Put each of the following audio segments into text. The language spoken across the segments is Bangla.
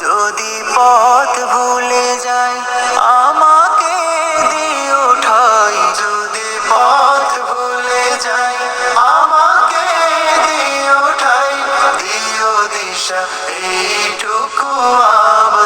যদি পথ ভুলে যায় আমাকে দিও ঠাই। যদি পথ ভুলে যায় আমাকে দিও ঠাই। দিও দিশা, এইটুকু আবার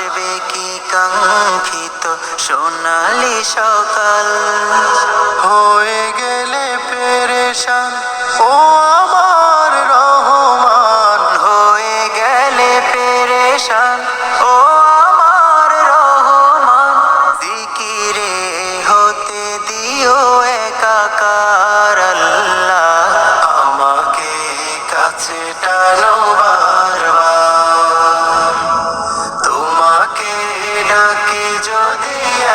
আসবে কি কাঙ্ক্ষিত? সোনালি সকাল। হয়ে গেলে দিয়ে